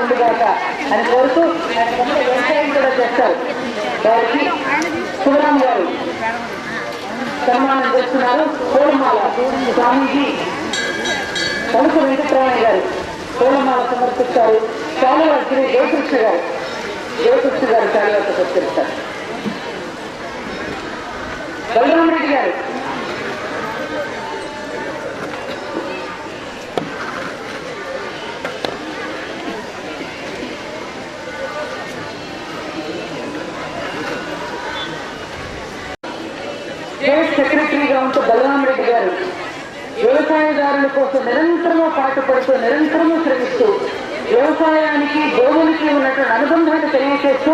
ఉండుగాక అని కోరుతూ ఆయన కొంత వ్యవసాయం కూడా చేస్తారు వారికి శివరామ్ గారు సన్మానం చేస్తున్నారు పూలమాల స్వామీజీ తలుపు వెంకటరామయ్య గారు పూలమాల సమర్పిస్తారు శాలువ శ్రీ జయకృష్ణ గారు జయకృష్ణ గారు శాలువ సమర్పిస్తారు బలరామరెడ్డి గారు స్టేట్ ఉంటూ రెడ్డి గారు వ్యవసాయదారుల కోసం నిరంతరము పాటుపడుతూ నిరంతరము శ్రమిస్తూ వ్యవసాయానికి గోవులకి ఉన్నటువంటి అనుబంధాన్ని తెలియజేస్తూ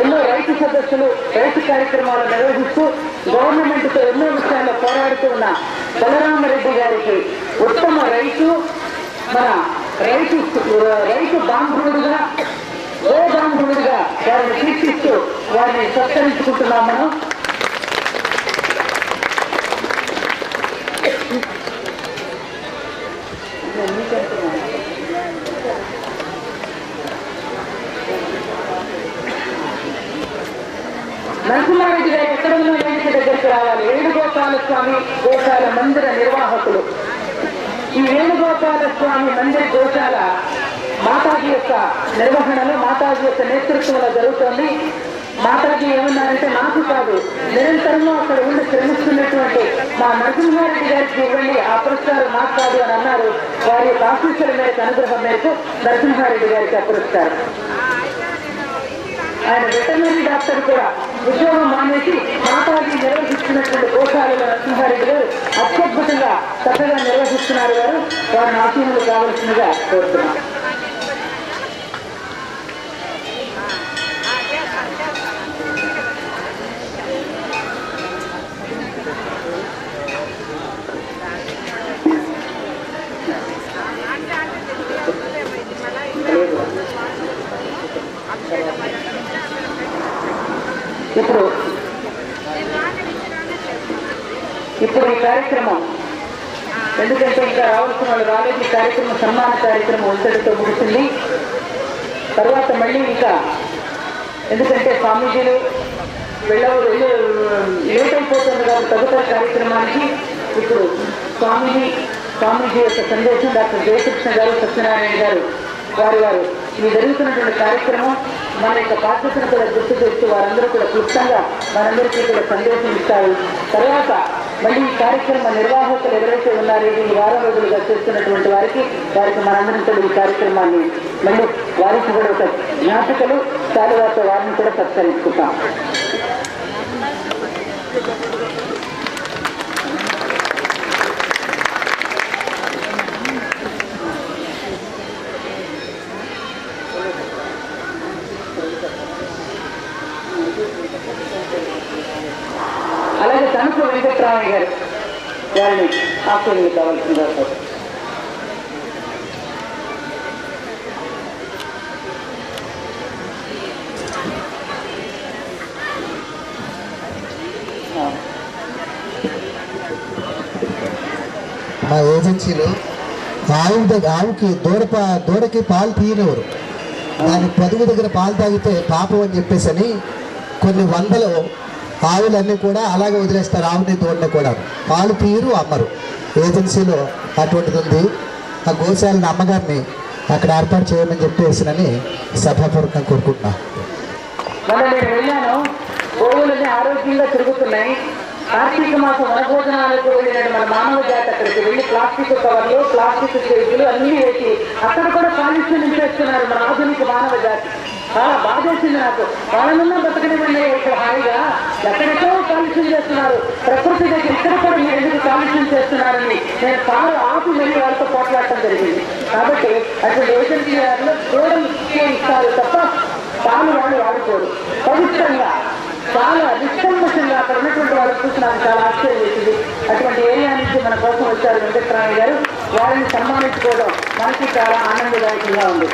ఎన్నో రైతు సదస్సులు రైతు కార్యక్రమాలు నిర్వహిస్తూ గవర్నమెంట్తో ఎన్నో విషయాల్లో పోరాడుతూ ఉన్న బలరామరెడ్డి గారికి ఉత్తమ రైతు మన రైతు రైతు బాంధవుడుగా గో బాంధవుడుగా వారిని కీర్తిస్తూ వారిని సత్కరించుకుంటున్నాం మనం. నరసింహారెడ్డి గారు ఎక్కడ ఉన్న వేదిక దగ్గరికి రావాలి? వేణుగోపాల స్వామి గోశాల మందిర నిర్వాహకులు. ఈ వేణుగోపాల స్వామి మందిర గోశాల మాతాజీ యొక్క నిర్వహణలో మాతాజీ యొక్క నేతృత్వంలో జరుగుతోంది. మాతాజీ ఏమన్నారంటే నాకు కాదు నిరంతరము అక్కడ ఉండి శ్రమిస్తున్నటువంటి మా నరసింహారెడ్డి గారికి ఇవ్వండి. ఆ పురస్కారం నాకు కాదు అని అన్నారు. వారి యొక్క ఆశీస్సుల మేరకు అనుగ్రహం మేరకు నరసింహారెడ్డి గారికి ఆ పురస్కారం. ఆయన వెటర్నరీ డాక్టర్ కూడా ఉద్యోగం మాతాజీ నిర్వహిస్తున్నటువంటి గోశాల నరసింహారెడ్డి గారు అత్యద్భుతంగా చక్కగా నిర్వహిస్తున్నారు గారు. వారిని ఆశీనులు కావలసిందిగా కోరుతున్నాం. ఇప్పుడు ఇప్పుడు ఈ కార్యక్రమం ఎందుకంటే ఇంకా రావాల్సిన వాళ్ళు రాలేదు. ఈ కార్యక్రమం సన్మాన కార్యక్రమం ఒంతటితో ముగిసింది తర్వాత మళ్ళీ ఇంకా ఎందుకంటే స్వామీజీలు వెళ్ళవు వెళ్ళి లేట్ అయిపోతుంది కాబట్టి తదుపరి కార్యక్రమానికి ఇప్పుడు స్వామిజీ స్వామీజీ యొక్క సందేశం డాక్టర్ జయకృష్ణ గారు సత్యనారాయణ గారు వారి వారు. ఈ జరుగుతున్నటువంటి కార్యక్రమం. మన యొక్క బాధ్యతను కూడా గుర్తు చేస్తూ వారందరూ కూడా క్లుప్తంగా మనందరికీ కూడా సందేశం ఇస్తారు. తర్వాత మళ్ళీ ఈ కార్యక్రమ నిర్వాహకులు ఎవరైతే ఉన్నారో ఈ వారం రోజులుగా చేస్తున్నటువంటి వారికి వారికి మనందరం కూడా ఈ కార్యక్రమాన్ని మళ్ళీ వారికి కూడా ఒక జ్ఞాపికలు తర్వాత వారిని కూడా సత్కరించుకుంటాం. అలాగే తణుకు వెంకట్రామయ్య గారు వారిని ఆశ్చర్యం కావాల్సిందిగా కోరుతున్నాను. మా ఏజెన్సీలో ఆవు దగ్గర ఆవుకి దూడ పా- దూడకి పాలు తీయనివ్వరు దాని పొదుగు దగ్గర పాలు తాగితే పాపం అని చెప్పేసి అని కొన్ని వందలు ఆవులన్నీ కూడా అలాగే వదిలేస్తారు ఆవుని దూడని కూడా. పాలు తీరు అమ్మరు. ఏజెన్సీలో అటువంటిది ఉంది. ఆ గోశాలని అమ్మగారిని అక్కడ ఏర్పాటు చేయమని చెప్పేసినని సభాపూర్వకంగా కోరుకుంటున్నాను ఆరోగ్యంగా తిరుగుతున్నాయి. కార్తీక మాసం వనభోజనాలకు వెళ్ళిన మన మానవ జాతి అక్కడికి వెళ్ళి ప్లాస్టిక్ కవర్లు ప్లాస్టిక్ చేతులు అన్ని వేసి అక్కడ కూడా కాలుష్యం చేస్తున్నారు మన ఆధునిక మానవ జాతి. చాలా బాధేసింది నాకు. వాళ్ళనున్న బతకనివ్వండి ఇక్కడ హాయిగా. ఎక్కడెక్కడో కాలుష్యం చేస్తున్నారు. ప్రకృతి దగ్గర ఇక్కడ కూడా మీరు ఎందుకు కాలుష్యం చేస్తున్నారని నేను కారు ఆపి మళ్ళీ వాళ్ళతో పోట్లాడటం జరిగింది. కాబట్టి అసలు ఏజెన్సీ గారిలో దూరం ఇస్తారు తప్ప పాలు వాళ్ళు వాడుకోరు. పవిత్రంగా. చాలా నిష్కల్మషంగా అక్కడ ఉన్నటువంటి వాళ్ళు చూసి నాకు చాలా ఆశ్చర్యం చేసింది అటువంటి ఏరియా నుంచి మన కోసం వచ్చారు వెంకటరామయ్య గారు. వారిని సన్మానించుకోవడం మనకి చాలా ఆనందదాయకంగా ఉంది.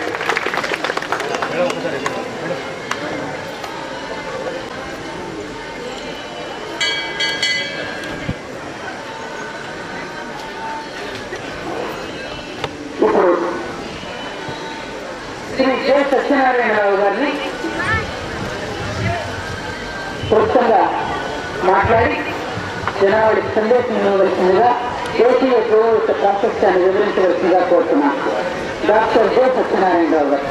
ఇప్పుడు శ్రీ జయ సత్యనారాయణరావు గారిని క్లుప్తంగా మాట్లాడి జనావళికి సందేశం ఇవ్వవలసిందిగా దేశీయ గోవుల ప్రాశస్త్యాన్ని వివరించవలసిందిగా కోరుతున్నాను డాక్టర్ జె సత్యనారాయణరావు గారు